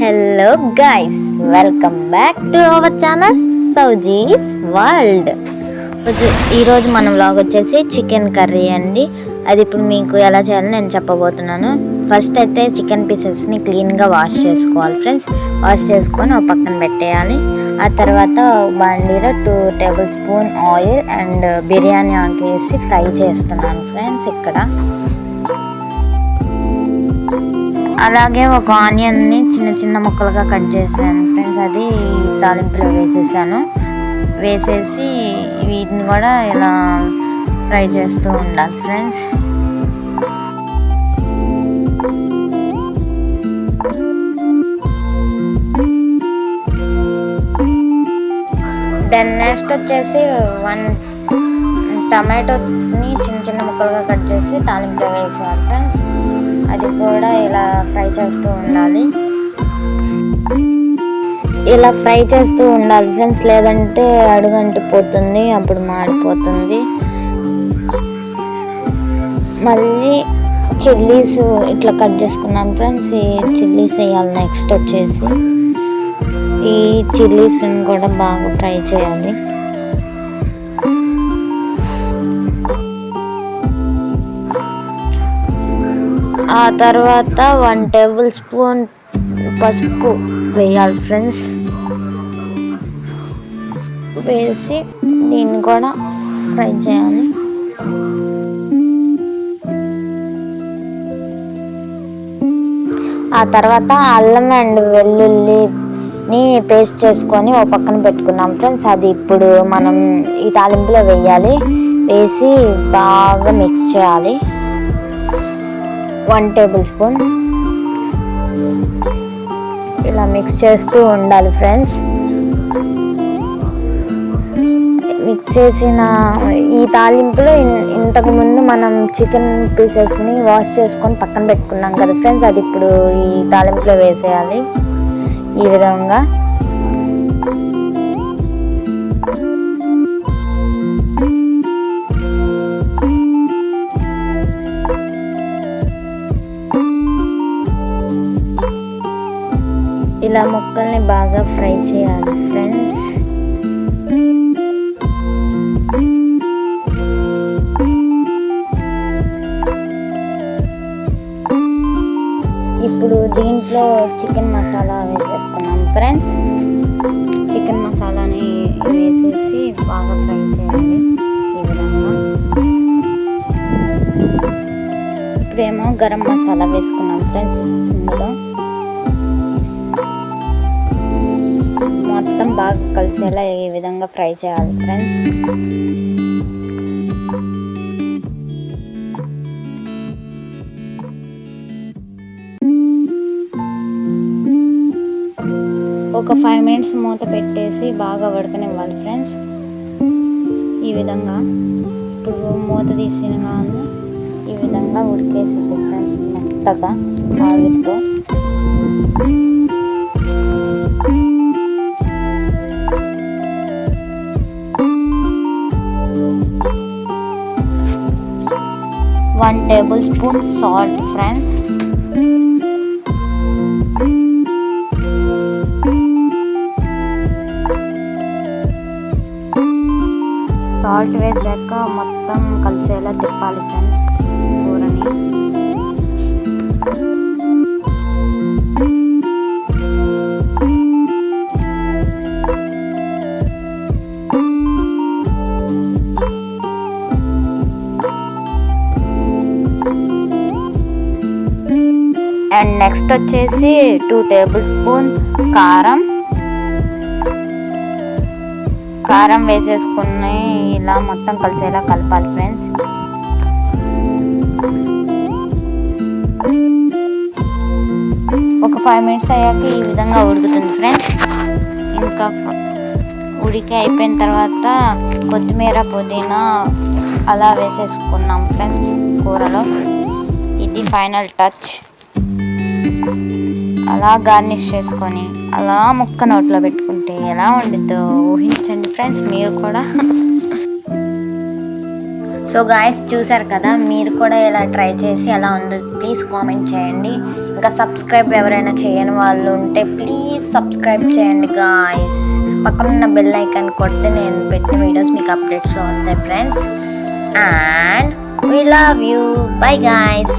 Hello guys welcome back to our channel Souji's world ఈరోజు మనం vlog వచ్చేసి chicken curry అండి. అది ఇప్పుడు మీకు ఎలా చేయాలో నేను చెప్పబోతున్నాను. ఫస్ట్ అయితే చికెన్ పీసెస్ని క్లీన్గా వాష్ చేసుకోవాలి ఫ్రెండ్స్ వాష్ చేసుకొని ఒక పక్కన పెట్టేయాలి. ఆ తర్వాత బండిలో two tablespoon oil and biryani ఆకు వేసి ఫ్రై చేస్తున్నాను ఫ్రెండ్స్ ఇక్కడ. అలాగే ఒక ఆనియన్ని చిన్న చిన్న ముక్కలుగా కట్ చేశాను. ఫ్రెండ్స్ అది తాలింపులో వేసేసాను. వేసేసి వీటిని కూడా ఇలా ఫ్రై చేస్తూ ఉండాలి ఫ్రెండ్స్. దెన్ నెక్స్ట్ వచ్చేసి వన్ టమాటోని చిన్న చిన్న ముక్కలుగా కట్ చేసి తాలింపులో వేసేయాలి ఫ్రెండ్స్. అది కూడా ఇలా ఫ్రై చేస్తూ ఉండాలి. ఇలా ఫ్రై చేస్తూ ఉండాలి ఫ్రెండ్స్. లేదంటే అడుగంటిపోతుంది అప్పుడు మాడిపోతుంది. మళ్ళీ చిల్లీస్ ఇట్లా కట్ చేసుకున్నాను ఫ్రెండ్స్. ఈ చిల్లీస్ వేయాలి నెక్స్ట్ వచ్చేసి. ఈ చిల్లీస్ని కూడా బాగా ఫ్రై చేయాలి. ఆ తర్వాత వన్ టేబుల్ స్పూన్ పసుపు వేయాలి ఫ్రెండ్స్. వేసి దీన్ని కూడా ఫ్రై చేయాలి. ఆ తర్వాత అల్లం అండ్ వెల్లుల్లిని పేస్ట్ చేసుకొని ఒక పక్కన పెట్టుకున్నాం ఫ్రెండ్స్. అది ఇప్పుడు మనం ఈ తాలింపులో వేయాలి. వేసి బాగా మిక్స్ చేయాలి. వన్ టేబుల్ స్పూన్ ఇలా మిక్స్ చేస్తూ ఉండాలి ఫ్రెండ్స్ మిక్స్ చేసిన ఈ తాలింపులో ఇన్- మనం చికెన్ పీసెస్ని వాష్ చేసుకొని పక్కన పెట్టుకున్నాం కదా ఫ్రెండ్స్ అది ఇప్పుడు ఈ తాలింపులో వేసేయాలి. ఈ విధంగా. ఇలా ముక్కల్ని బాగా ఫ్రై చేయాలి ఫ్రెండ్స్. ఇప్పుడు దీంట్లో చికెన్ మసాలా వేసేసుకున్నాం ఫ్రెండ్స్. చికెన్ మసాలాని వేసేసి బాగా ఫ్రై చేయాలి ఈ విధంగా. ఇప్పుడేమో గరం మసాలా వేసుకున్నాం ఫ్రెండ్స్ ఇందులో. బాగా కలిసేలా ఈ విధంగా ఫ్రై చేయాలి ఫ్రెండ్స్ ఒక ఫైవ్ మినిట్స్ మూత పెట్టేసి బాగా ఉడకనివ్వాలి ఫ్రెండ్స్ ఈ విధంగా. ఇప్పుడు మూత తీసిన కానీ ఈ విధంగా ఉడికేసింది ఫ్రెండ్స్ మెత్తగా ఆవిరితో one tablespoon salt friends salt వేసాక మొత్తం కలిసేలా తిప్పాలి ఫ్రెండ్స్ నెక్స్ట్ వచ్చేసి టూ టేబుల్ స్పూన్ కారం. కారం వేసేసుకుని ఇలా మొత్తం కలిసేలా కలపాలి ఫ్రెండ్స్. ఒక ఫైవ్ మినిట్స్ అయ్యాక ఈ విధంగా ఉడుకుతుంది ఫ్రెండ్స్. ఇంకా ఉడికి అయిపోయిన తర్వాత కొత్తిమీర పుదీనా అలా వేసేసుకున్నాం ఫ్రెండ్స్ కూరలో. ఇది ఫైనల్ టచ్. అలా గార్నిష్ చేసుకొని అలా ముక్క నోట్లో పెట్టుకుంటే ఎలా ఉండిద్దో ఊహించండి ఫ్రెండ్స్ మీరు కూడా. సో గాయస్ చూసారు కదా మీరు కూడా ఇలా ట్రై చేసి ఎలా ఉందో ప్లీజ్ కామెంట్ చేయండి. ఇంకా సబ్స్క్రైబ్ ఎవరైనా చేయని వాళ్ళు ఉంటే ప్లీజ్ సబ్స్క్రైబ్ చేయండి గాయస్ పక్కన ఉన్న బెల్ ఐకాన్ కొడితే నేను పెట్టిన వీడియోస్ మీకు అప్డేట్స్లో వస్తాయి friends and we love you bye guys